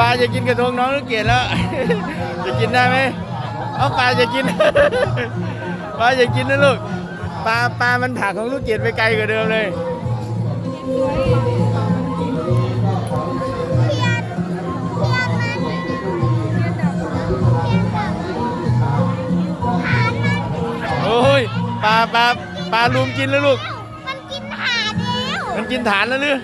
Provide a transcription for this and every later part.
ปลาจะกินกระทงน้องลูกเกดแล้ว จะกินได้ไหมเอาปลาจะกิน ปลาจะกินนะลูกปลาปลามันผลักของลูกเกดไปไกลกว่าเดิมเลยโอ้ยปลาปลาปลาลุมกินแล้วลูก มันกินหาดแล้วมันกินฐานแล้วหรือ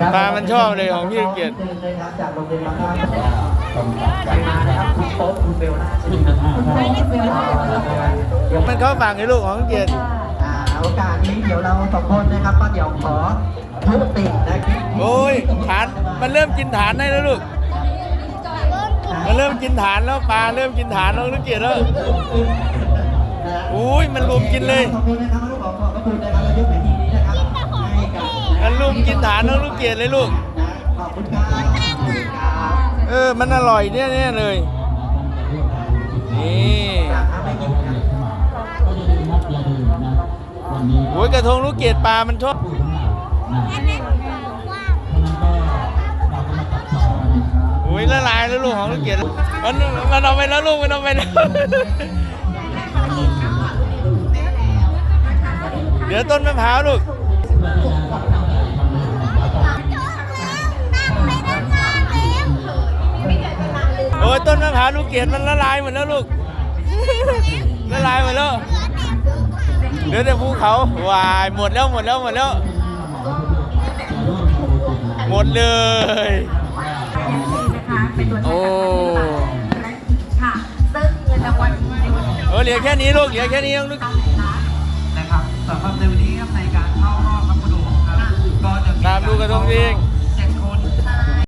ปลามันชอบปลามันชอบเลยของพี่เกียรตินะครับจากโรงเรียนมาครับไปมานะครับคุณโต๊ะคุณเบลล่าชิมนะครับเดี๋ยวมันเข้าฝั่งไอ้ลูกของเกียรติอ่าโอกาสนี้เดี๋ยวเราสองคนนะครับก็เดี๋ยวขอทุบติดนะครับโอ้ยฐานมันเริ่มกินฐานได้แล้วลูกมันเริ่มกินฐานแล้วปลาเริ่มกินฐานแล้วลูกเกียรติแล้วอุ้ยมันลุมกินเลยขอบคุณนะครับลูกขอขอบพระคุณนะครับเรายกในทีนี้นะครับให้กับมั นลุมกินฐานแล้วลูกเกียรติเลยลูก เออ มันอร่อยเนี่ยเนี่ยเลย นี่จากทำให้กินครับโอ้ยกระทงลูกเกียรติปลา มันชอบโอ้ยละลายแล้วลูกของลูกเกียรติมันมันเอาไปแล้วลูกมันเอาไปแล้วเดี๋ยวต้นมะพร้าวลูก ลูกเกียรติมันละลายหมดแล้วลูก ละลายหมดแล้วเหลือแต่ภูเขาวายหมดแล้วหมดแล้วหมดแล้ว หมดเลย โอ้ค่ะซึ่งเงินรางวัลในวันนี้โอ้เหลือแค่นี้ลูกเหลือแค่นี้ลูกนะครับสำหรับในวันนี้ครับในการเข้ารอบครับคุณดูครับก็จะมีตามดูกระทงเอง